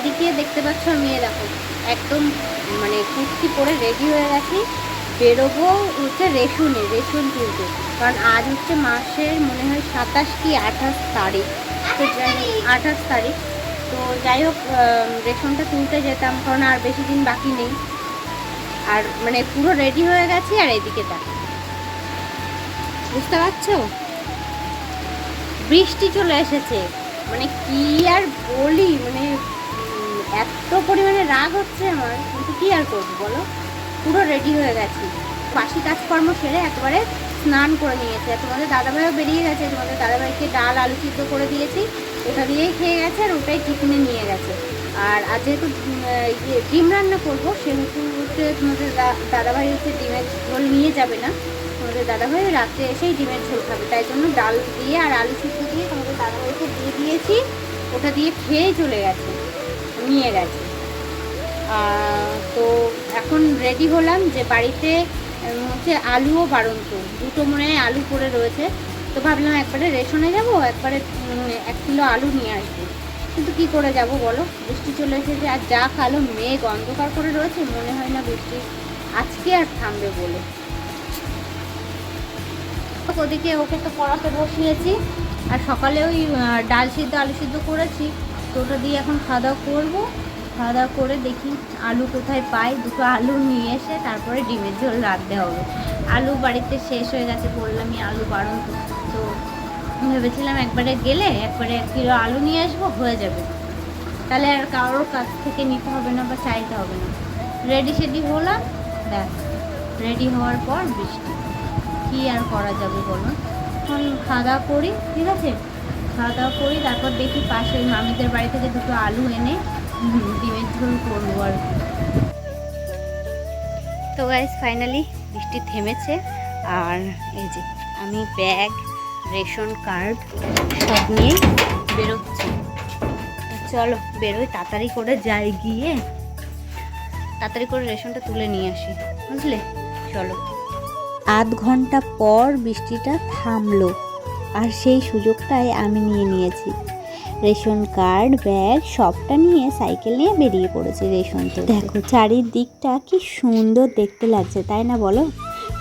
এদিকে দেখতে পাচ্ছ আমি এ দেখো, একদম মানে কুর্তি পরে রেডি হয়ে গেছি। বেরোবো হচ্ছে রেশনে, রেশন তুলতে কারণ আজ হচ্ছে মাসের মনে হয় সাতাশ কি আঠাশ তারিখ। তো আঠাশ তারিখ। তো যাই হোক রেশনটা তুলতে যেতাম কারণ আর বেশি দিন বাকি নেই। আর মানে পুরো রেডি হয়ে গেছি আর এদিকে দেখো। বুঝতে পারছ? বৃষ্টি চলে এসেছে। মানে কি আর বলি মানে এত পরিমাণে রাগ হচ্ছে আমার কিন্তু কি আর করব বলো? পুরো রেডি হয়ে গেছি। বাসি কাজকর্ম সেরে একবারে স্নান করে নিয়েছে। তোমাদের দাদাভাইও বেরিয়ে গেছে, তোমাদের দাদাভাইকে ডাল আলু সিদ্ধ করে দিয়েছি। ওটা দিয়েই খেয়ে গেছে আর ওটাই টিফিনে নিয়ে গেছে। আর আজ যেহেতু ডিম রান্না করব, সেহেতু হচ্ছে তোমাদের দাদাভাই হচ্ছে ডিমের ঝোল নিয়ে যাবে না। তোমাদের দাদাভাই রাত্রে এসেই ডিমের ঝোল খাবে। তাই জন্য ডাল দিয়ে আর আলু সিদ্ধ দিয়ে তোমাদের দাদাভাইকে দিয়ে দিয়েছি। ওটা দিয়ে খেয়ে চলে গেছে। নিয়ে গেছে। তো এখন রেডি হলাম যে বাড়িতে হচ্ছে আলুও বাড়ন্ত। দুটো মনে হয় আলু পড়ে রয়েছে। তো ভাবলাম একবারে রেশনে যাব, একবারে এক কিলো আলু নিয়ে আসব। কিন্তু কি করে যাব বলো? বৃষ্টি চলে এসেছে আর যা কালো মেঘ অন্ধকার করে রয়েছে, মনে হয় না বৃষ্টি আজকে আর থামবে বলে। ওদিকে ওকে তো পড়াতে বসিয়েছি। আর সকালে ওই ডাল সিদ্ধ, আলু সিদ্ধ করেছি। তো ওটা দিয়ে এখন খাওয়া দাওয়া করব। খাওয়া দাওয়া করে দেখি আলু কোথায় পাই। দুটো আলু নিয়ে এসে তারপরে ডিমের ঝোল রাঁধতে হবে। আলু বাড়িতে শেষ হয়ে গেছে বললামই আলু বারণ তো ভেবেছিলাম একবারে গেলে একবারে এক কিলো আলু নিয়ে আসব, হয়ে যাবে। তাহলে আর কারোর কাছ থেকে নিতে হবে না বা চাইতে হবে না। রেডি সেডি হলাম দেখ রেডি হওয়ার পর বৃষ্টি। কি আর করা যাবে বলো এখন খাওয়া দাওয়া করি, ঠিক আছে? খাওয়া দাওয়া করি তারপর দেখি পাশে ওই মামিদের বাড়ি থেকে দুটো আলু এনে ডিমের ঝোল করব আর তো গাইজ ফাইনালি বৃষ্টি থেমেছে আর এই যে আমি ব্যাগ রেশন কার্ড সব নিয়ে বেরোচ্ছি। চলো বেরোই তাড়াতাড়ি করে যাই গিয়ে। তাড়াতাড়ি করে রেশনটা তুলে নিয়ে আসি বুঝলে? চলো। আধ ঘণ্টা পর বৃষ্টিটা থামলো। আর সেই সুযোগটাই আমি নিয়ে নিয়েছি। রেশন কার্ড, ব্যাগ সবটা নিয়ে সাইকেল নিয়ে বেরিয়ে পড়েছি রেশন তো দেখো, চারিদিকটা কি সুন্দর দেখতে লাগছে, তাই না বলো?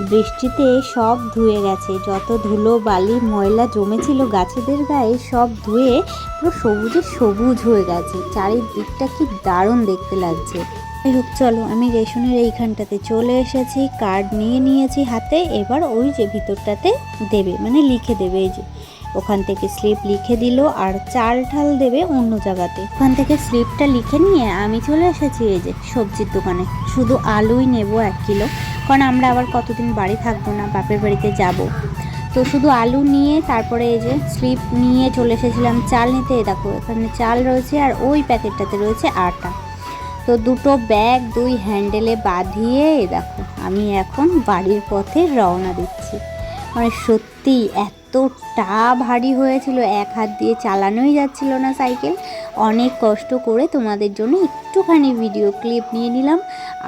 বৃষ্টিতে সব ধুয়ে গেছে, যত ধুলো, বালি, ময়লা জমেছিল গাছেদের গায়ে, সব ধুয়ে পুরো সবুজে সবুজ হয়ে গেছে। চারিদিকটা কি দারুণ দেখতে লাগছে। যাই হোক, চলো, আমি রেশনের এইখানটাতে চলে এসেছি কার্ড নিয়ে নিয়েছি হাতে, এবার ওই যে ভিতরটাতে দেবে মানে লিখে দেবে এই যে। ওখান থেকে স্লিপ লিখে দিল আর চাল ঠাল দেবে অন্য জায়গাতে। ওখান থেকে স্লিপটা লিখে নিয়ে আমি চলে এসেছি এই যে সবজির দোকানে। শুধু আলুই নেব এক কিলো, কারণ আমরা আবার কতদিন বাড়ি থাকব না, বাপের বাড়িতে যাব। তো শুধু আলু নিয়ে, তারপরে এই যে স্লিপ নিয়ে চলে এসেছিলাম চাল নিতে। দেখো, এখানে চাল রয়েছে আর ওই প্যাকেটটাতে রয়েছে আটা। তো দুটো ব্যাগ দুই হ্যান্ডেলে বাঁধিয়ে, দেখো, আমি এখন বাড়ির পথে রওনা দিচ্ছি। মানে সত্যি এতটা ভারী হয়েছিল, এক হাত দিয়ে চালানোই যাচ্ছিল না সাইকেল। অনেক কষ্ট করে তোমাদের জন্য একটুখানি ভিডিও ক্লিপ নিয়ে নিলাম।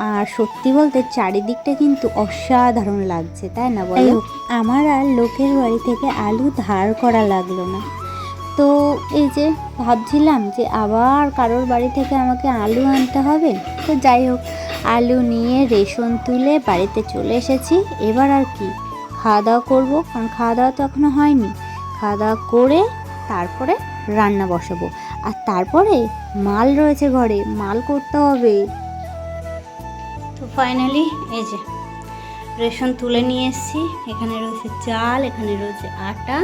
আর সত্যি বলতে চারিদিকটা কিন্তু অসাধারণ লাগছে, তাই না বলো? আমার আর লোকের বাড়ি থেকে আলু ধার করা লাগল না। তো এই যে ভাবছিলাম যে আবার কারোর বাড়ি থেকে আমাকে আলু আনতে হবে। তো যাই হোক, আলু নিয়ে রেশন তুলে বাড়িতে চলে এসেছি। এবার আর কি? খাওয়া দাওয়া করব, কারণ খাওয়া দাওয়া তো এখনও হয়নি। খাওয়া দাওয়া করে তারপরে রান্না বসাবো। আর তারপরে মাল রয়েছে ঘরে, মাল করতে হবে। তো ফাইনালি এই যে রেশন তুলে নিয়ে এসেছি। এখানে রয়েছে চাল, এখানে রয়েছে আটা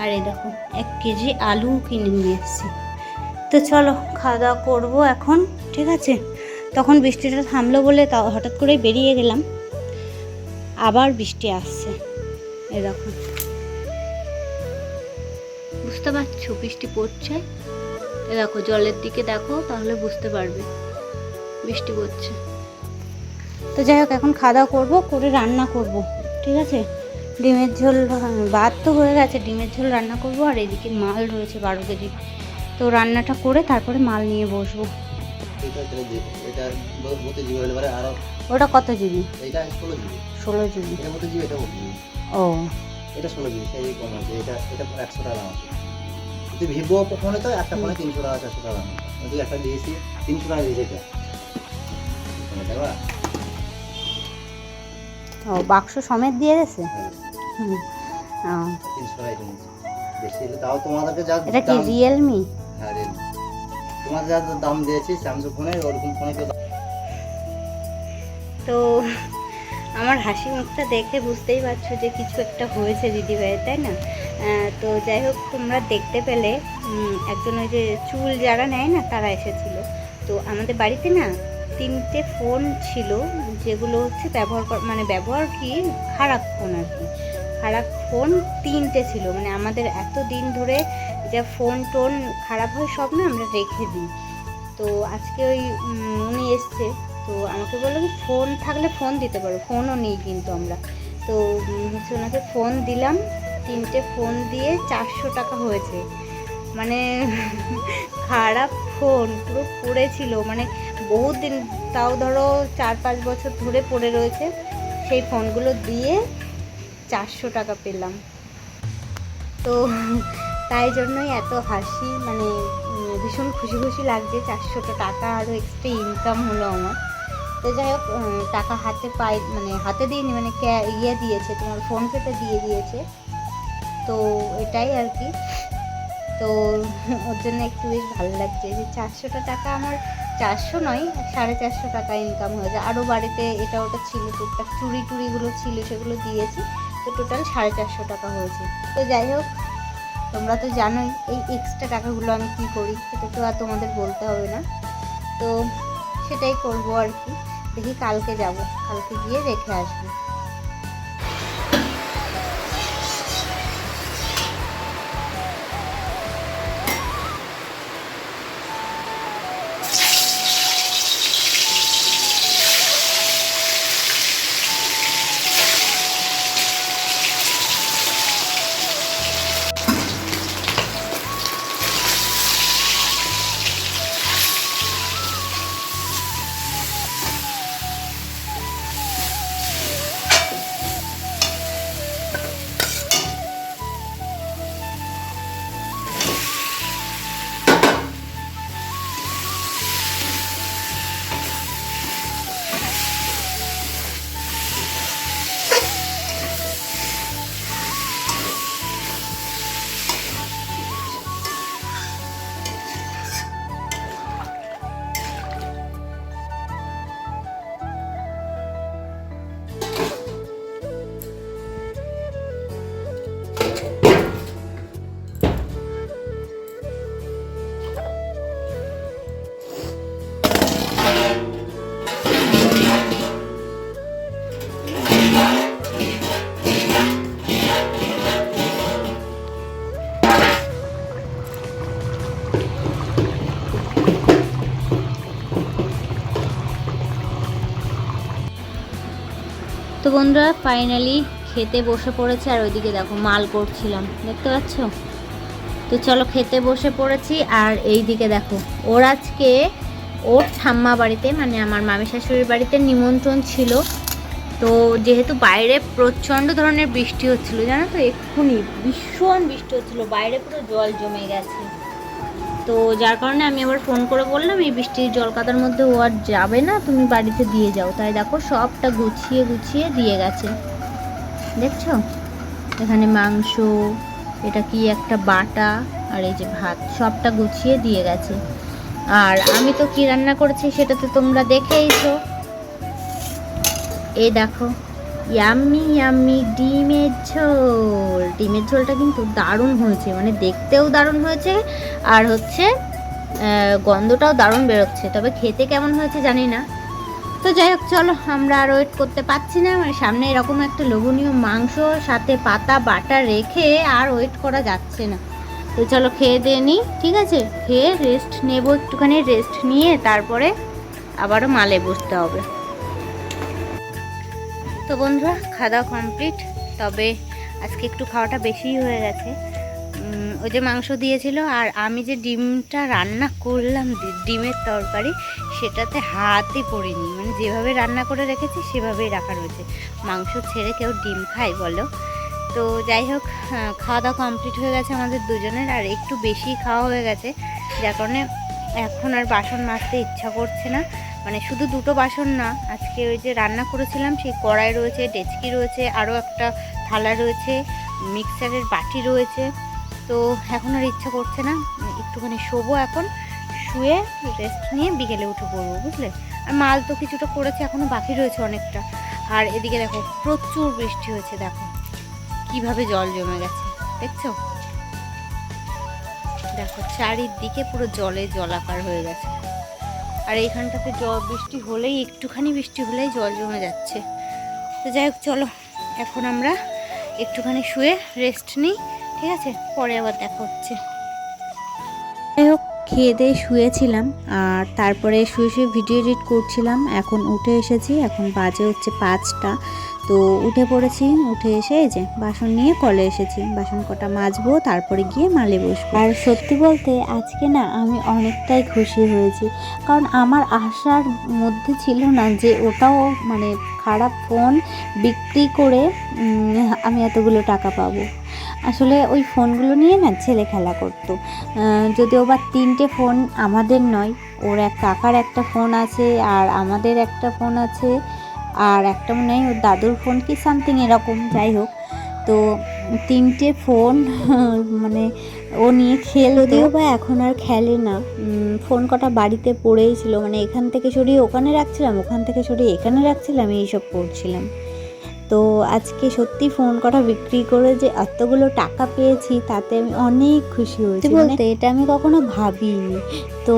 আর এই দেখো, এক কেজি আলু কিনে নিয়ে এসেছি। তো চলো, খাওয়া দাওয়া করব এখন, ঠিক আছে? তখন বৃষ্টিটা থামলো বলে তা, হঠাৎ করে বেরিয়ে গেলাম। আবার বৃষ্টি আসছে দেখো। বুঝতে পারছ বৃষ্টি পড়ছে? এ দেখো, জলের দিকে দেখো, তাহলে বুঝতে পারবে। বৃষ্টি পড়ছে। তো যাই হোক, এখন খাওয়া দাওয়া করব, করে রান্না করব, ঠিক আছে? ডিমের ঝোল ভাত তো হয়ে গেছে ডিমের ঝোল রান্না করব আর এদিকে মাল রয়েছে বারো কেজি। তো রান্নাটা করে তারপরে মাল নিয়ে বসবো। ওটা কত জিবি? ষোলো জিবি। ও। এটা ষোলো জিবি সেই কম আছে। এটা এটা একশো টাকা দাম আছে। ভিভো ফোনে তো একটা ফোনে তিনশো টাকা চারশো টাকা দাম। একটা দিয়েছি তিনশো টাকা দিয়েছে এটা। ও বাক্স সমেত দিয়ে গেছে? এটা নিয়েছি বেশি হলে তাও তোমাদেরকে যা এটা কি রিয়েলমি হ্যাঁ Realme। তোমাদের যা দাম দিয়েছি স্যামসাং ফোনে ওরকম ফোনে তো আমার হাসি মুখটা দেখে বুঝতেই পারছ যে কিছু একটা হয়েছে দিদিভাইয়ের তাই না? তো যাই হোক তোমরা দেখতে পেলে একজন ওই যে চুল যারা নেয় না তারা এসেছিল। তো আমাদের বাড়িতে না তিনটে ফোন ছিল যেগুলো হচ্ছে ব্যবহার মানে ব্যবহার কি? খারাপ ফোন আর কি। খারাপ ফোন তিনটে ছিল। মানে আমাদের এত দিন ধরে যা ফোন টোন খারাপ হয় সব না আমরা রেখে দিই। তো আজকে ওই উনি এসছে। তো আমাকে বলল কি ফোন থাকলে ফোন দিতে পারো। ফোনও নেই কিন্তু আমরা। তো হচ্ছে ওনাকে ফোন দিলাম। তিনটে ফোন দিয়ে চারশো টাকা হয়েছে। মানে খারাপ ফোন পুরো পড়েছিল মানে বহুত দিন, তাও ধরো চার পাঁচ বছর ধরে পড়ে রয়েছে। সেই ফোনগুলো দিয়ে চারশো টাকা পেলাম। তো তাই জন্যই এত হাসি মানে ভীষণ খুশি খুশি লাগছে চারশোটা টাকা, আরও এক্সট্রা ইনকাম হলো আমার। তো যাই হোক টাকা হাতে পাই মানে হাতে দিইনি মানে ইয়ে দিয়েছে, তোমার ফোন পেতে দিয়ে দিয়েছে। তো এটাই আর কি। তো ওর জন্য একটু বেশ ভালো লাগছে যে চারশোটা টাকা আমার, চারশো নয়, সাড়ে চারশো টাকা ইনকাম হয়েছে। আরও বাড়িতে এটা ওটা ছিল, টুকটাক চুরি টুরিগুলো ছিল, সেগুলো দিয়েছি। তো টোটাল সাড়ে চারশো টাকা হয়েছে। তো যাই হোক, তোমরা তো জানোই এই এক্সট্রা টাকাগুলো আমি কী করি, সেটা তো আর তোমাদের বলতে হবে না। তো সেটাই করব আর কি। দেখি কালকে যাব, কালকে গিয়ে রেখে আসব। তো বন্ধুরা ফাইনালি খেতে বসে পড়েছে আর ওইদিকে দেখো মাল করছিলাম, দেখতে পাচ্ছ? তো চলো খেতে বসে পড়েছি আর এই দিকে দেখো, ওর আজকে ওর ঠাম্মা বাড়িতে মানে আমার মামি শাশুড়ির বাড়িতে নিমন্ত্রণ ছিল। তো যেহেতু বাইরে প্রচণ্ড ধরনের বৃষ্টি হচ্ছিল, জানো তো, এক্ষুনি ভীষণ বৃষ্টি হচ্ছিল, বাইরে পুরো জল জমে গেছে। তো যার কারণে আমি আবার ফোন করে বললাম, এই বৃষ্টির জল কাদার মধ্যে ও আর যাবে না, তুমি বাড়িতে দিয়ে যাও। তাই দেখো সবটা গুছিয়ে গুছিয়ে দিয়ে গেছে। দেখছ? এখানে মাংস, এটা কি একটা বাটা, আর এই যে ভাত, সবটা গুছিয়ে দিয়ে গেছে। আর আমি তো কি রান্না করেছি সেটা তো তোমরা দেখেইছো এই দেখো। ইয়াম্মি ইয়াম্মি ডিমের ঝোল। ডিমের ঝোলটা কিন্তু দারুণ হয়েছে মানে দেখতেও দারুণ হয়েছে, আর হচ্ছে গন্ধটাও দারুণ বেরোচ্ছে। তবে খেতে কেমন হয়েছে জানি না। তো যাই হোক, চলো, আমরা আর ওয়েট করতে পারছি না। মানে সামনে এরকম একটা লোভনীয় মাংস, সাথে পাতা, বাটা রেখে আর ওয়েট করা যাচ্ছে না। তো চলো, খেয়ে দিয়ে নিই ঠিক আছে? খেয়ে রেস্ট নেব, একটুখানি রেস্ট নিয়ে তারপরে আবারও মালে বসতে হবে। তো বন্ধুরা খাওয়া দাওয়া কমপ্লিট তবে আজকে একটু খাওয়াটা বেশিই হয়ে গেছে। ওই যে মাংস দিয়েছিল, আর আমি যে ডিমটা রান্না করলাম ডিমের তরকারি, সেটাতে হাতই পড়িনি। মানে যেভাবে রান্না করে রেখেছি, সেভাবেই রাখা রয়েছে। মাংস ছেড়ে কেউ ডিম খায় বলো। তো যাই হোক খাওয়া দাওয়া কমপ্লিট হয়ে গেছে আমাদের দুজনের, আর একটু বেশি খাওয়া হয়ে গেছে। যার কারণে এখন আর বাসন মাজতে ইচ্ছা করছে না। মানে শুধু দুটো বাসন না, আজকে ওই যে রান্না করেছিলাম, সেই কড়াই রয়েছে, ডেচকি রয়েছে, আরও একটা থালা রয়েছে, মিক্সারের বাটি রয়েছে। তো এখন আর ইচ্ছা করছে না, একটুখানি শোবো এখন, শুয়ে রেস্ট নিয়ে বিকেলে উঠে পড়ব, বুঝলে? আর মাল তো কিছুটা করেছে এখনও বাকি রয়েছে অনেকটা। আর এদিকে দেখো, প্রচুর বৃষ্টি হয়েছে, দেখো। কীভাবে জল জমে গেছে, দেখছ? দেখো, চারিদিকে পুরো জলে জলাকার হয়ে গেছে। আর এইখানটাতে জল বৃষ্টি হলেই, একটুখানি বৃষ্টি হলেই জল জমে যাচ্ছে। তো যাই হোক, চলো, এখন আমরা একটুখানি শুয়ে রেস্ট নিই, ঠিক আছে? পরে আবার দেখা হচ্ছে। খেয়ে দিয়ে শুয়েছিলাম আর তারপরে শুয়ে শুয়ে ভিডিও এডিট করছিলাম। এখন উঠে এসেছি, এখন বাজে হচ্ছে পাঁচটা। তো উঠে পড়েছি, উঠে এসে এই যে বাসন নিয়ে কলে এসেছি। বাসন কটা মাজবো, তারপরে গিয়ে মালে বসবো। আর সত্যি বলতে আজকে না আমি অনেকটাই খুশি হয়েছি। কারণ আমার আশার মধ্যে ছিল না যে ওটাও মানে খারাপ ফোন বিক্রি করে আমি এতগুলো টাকা পাবো। আসলে ওই ফোনগুলো নিয়ে না ছেলে খেলা করতো। যদিও বা তিনটে ফোন আমাদের নয়, ওর এক কাকার একটা ফোন আছে আর আমাদের একটা ফোন আছে আর একটা মনে হয় ওর দাদুর ফোন কি সামথিং এরকম, যাই হোক। তো তিনটে ফোন মানে ও নিয়ে খেল যদিও বা এখন আর খেলে না ফোন কটা বাড়িতে পড়েই ছিল মানে এখান থেকে সরিয়ে ওখানে রাখছিলাম, ওখান থেকে সরিয়ে এখানে রাখছিলাম, এইসব করছিলাম। তো আজকে সত্যি ফোন কটা বিক্রি করে যে এতগুলো টাকা পেয়েছি তাতে আমি অনেক খুশি হয়েছি। বলতে এটা আমি কখনো ভাবিনি। তো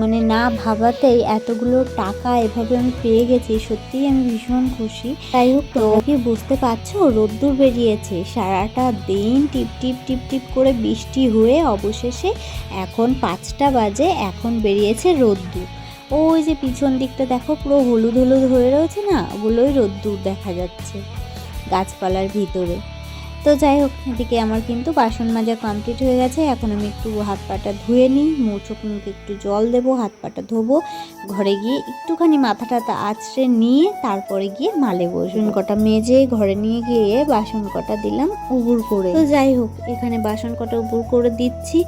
মানে না ভাবাতেই এতগুলো টাকা এভাবে আমি পেয়ে গেছি সত্যিই আমি ভীষণ খুশি। তাই হোক তো কি বুঝতে পারছ? রোদ্দুর বেরিয়েছে সারাটা দিন টিপ টিপ টিপ টিপ করে বৃষ্টি হয়ে অবশেষে এখন পাঁচটা বাজে এখন বেরিয়েছে রোদ্দুর। ওই যে পিছন দিকটা দেখো, পুরো হলুদ হলুদ হয়ে রয়েছে না? ওগুলোই রোদ্দুর দেখা যাচ্ছে গাছপালার ভিতরে। তো যাই হোক, এদিকে আমার কিন্তু বাসন মাজা কমপ্লিট হয়ে গেছে। এখন আমি একটু হাত পাটা ধুয়ে নিই মুখ মুখে একটু জল দেবো, হাত পাটা ধোবো। ঘরে গিয়ে একটুখানি মাথাটা আছড়ে নিয়ে তারপরে গিয়ে মালে বাসন কটা মেজে ঘরে নিয়ে গিয়ে বাসন কটা দিলাম উবুর করে। তো যাই হোক, এখানে বাসন কটা উবুর করে দিচ্ছি।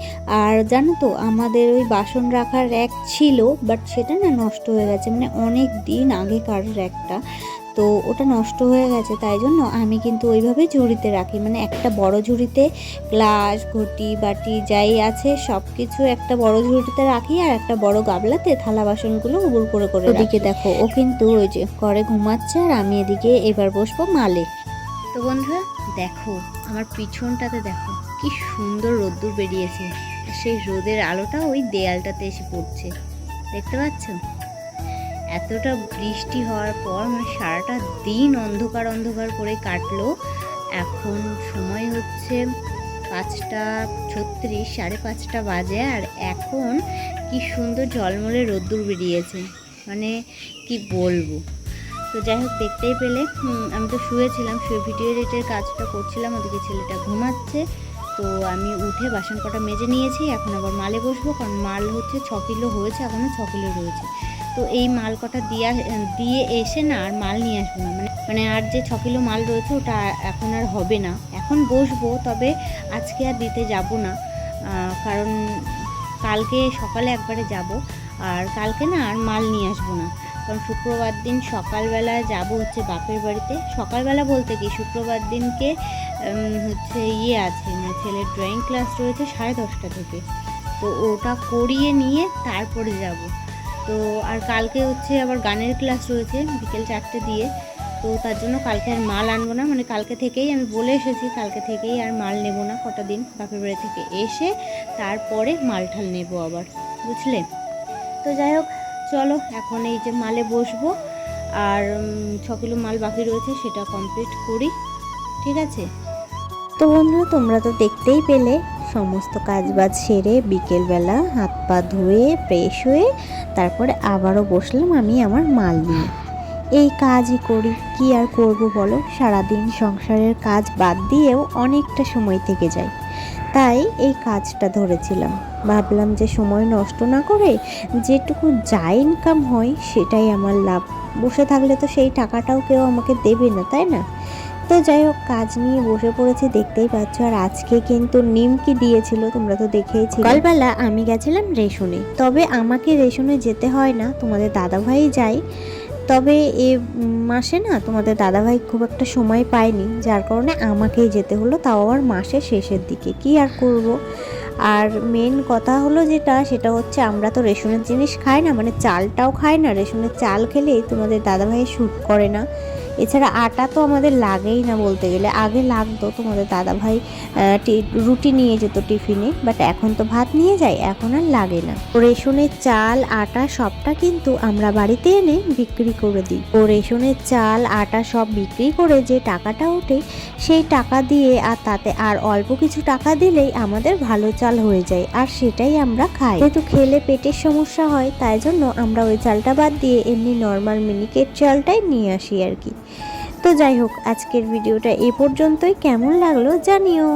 আর জানো তো, আমাদের ওই বাসন রাখার র্যাক ছিল বাট সেটা না নষ্ট হয়ে গেছে। মানে অনেক দিন আগেকার র্যাকটা। তো ওটা নষ্ট হয়ে গেছে তাই জন্য আমি কিন্তু ওইভাবে ঝুড়িতে রাখি। মানে একটা বড় ঝুড়িতে গ্লাস ঘটি বাটি যাই আছে সব কিছু একটা বড় ঝুড়িতে রাখি আর একটা বড় গাবলাতে থালা বাসনগুলো উবুর করে করে ওদিকে দেখো ও কিন্তু ওই যে ঘরে ঘুমাচ্ছে আর আমি এদিকে এবার বসবো মালে। তো বন্ধুরা দেখো আমার পিছনটাতে দেখো কি সুন্দর রোদ্দুর বেরিয়েছে। সেই রোদের আলোটা ওই দেয়ালটাতে এসে পড়ছে। দেখতে পাচ্ছ? এতটা বৃষ্টি হওয়ার পর মানে সারাটা দিন অন্ধকার অন্ধকার করে কাটলো। এখন সময় হচ্ছে পাঁচটা ছত্রিশ, সাড়ে পাঁচটা বাজে আর এখন কি সুন্দর ঝলমলে রোদ্দুর বেরিয়েছে। মানে কি বলব? তো যাই হোক, দেখতেই পেলে। আমি তো শুয়েছিলাম, শুয়ে ভিডিও এডিটের কাজটা করছিলাম, ওদিকে ছেলেটা ঘুমাচ্ছে। তো আমি উঠে বাসন কটা মেজে নিয়েছি, এখন আবার মালে বসবো, কারণ মাল হচ্ছে ছ কিলো হয়েছে এখনও ছ কিলো রয়েছে। তো এই মাল কটা দিয়া, দিয়ে এসে না আর মাল নিয়ে আসব না। মানে মানে আর যে ছ কিলো মাল রয়েছে ওটা এখন আর হবে না। এখন বসবো, তবে আজকে আর দিতে যাব না। কারণ কালকে সকালে একবারে যাব। আর কালকে না আর মাল নিয়ে আসব না। কারণ শুক্রবার দিন সকালবেলা যাব হচ্ছে বাপের বাড়িতে। সকালবেলা বলতে কি, শুক্রবার দিনকে হচ্ছে ইয়ে আছে মানে ছেলের ড্রয়িং ক্লাস রয়েছে সাড়ে দশটা থেকে। তো ওটা করিয়ে নিয়ে তারপরে যাব। তো আর কালকে হচ্ছে আবার গানের ক্লাস রয়েছে বিকেল চারটে দিয়ে। তো তার জন্য কালকে আর মাল আনব না মানে কালকে থেকেই আমি বলে এসেছি, কালকে থেকেই আর মাল নেব না, কটা দিন বাপের বাড়ি থেকে এসে তারপরে মাল ঠাল নেব আবার, বুঝলে? তো যাই হোক, চলো এখন এই যে মালে বসবো, আর ছ কিলো মাল বাকি রয়েছে সেটা কমপ্লিট করি, ঠিক আছে? তো বন্ধুরা, তোমরা তো দেখতেই পেলে সমস্ত কাজবাজ সেরে বিকেলবেলা হাত পা ধুয়ে ফ্রেশ হয়ে তারপরে আবারও বসলাম আমি আমার মাল নিয়ে। এই কাজই করি, কি আর করব বলো? সারাদিন সংসারের কাজ বাদ দিয়েও অনেকটা সময় থেকে যায় তাই এই কাজটা ধরেছিলাম। ভাবলাম যে সময় নষ্ট না করে যেটুকু যা ইনকাম হয় সেটাই আমার লাভ। বসে থাকলে তো সেই টাকাটাও কেউ আমাকে দেবে না, তাই না? তো যাই হোক, কাজ নিয়ে বসে পড়েছি, দেখতেই পাচ্ছ। আর আজকে কিন্তু নিমকি দিয়েছিল, তোমরা তো দেখেইছি সকালবেলা আমি গেছিলাম রেশনে। তবে আমাকে রেশনে যেতে হয় না, তোমাদের দাদাভাই যায়। তবে এ মাসে না, তোমাদের দাদাভাই খুব একটা সময় পায়নি, যার কারণে আমাকেই যেতে হলো। তাও আবার মাসের শেষের দিকে, কি আর করব? আর মেন কথা হলো যেটা, সেটা হচ্ছে আমরা তো রেশনের জিনিস খাই না মানে চালটাও খাই না। রেশনের চাল খেলেই তোমাদের দাদাভাই শ্যুট করে না। এছাড়া আটা তো আমাদের লাগেই না বলতে গেলে। আগে লাগতো তোমাদের দাদাভাই রুটি নিয়ে যেত টিফিনে বাট এখন তো ভাত নিয়ে যায়, এখন আর লাগে না। রেশনের চাল, আটা সবটা কিন্তু আমরা বাড়িতে এনে বিক্রি করে দিই। ও রেশনের চাল, আটা সব বিক্রি করে যে টাকাটা ওঠে, সেই টাকা দিয়ে আর তাতে আর অল্প কিছু টাকা দিলেই আমাদের ভালো চাল হয়ে যায়, আর সেটাই আমরা খাই। যেহেতু খেলে পেটের সমস্যা হয়, তাই জন্য আমরা ওই চালটা বাদ দিয়ে এমনি নর্মাল মিনিকেট চালটাই নিয়ে আসি আর কি। তো যাই হোক আজকের ভিডিওটা এ পর্যন্তই। কেমন লাগল জানিও।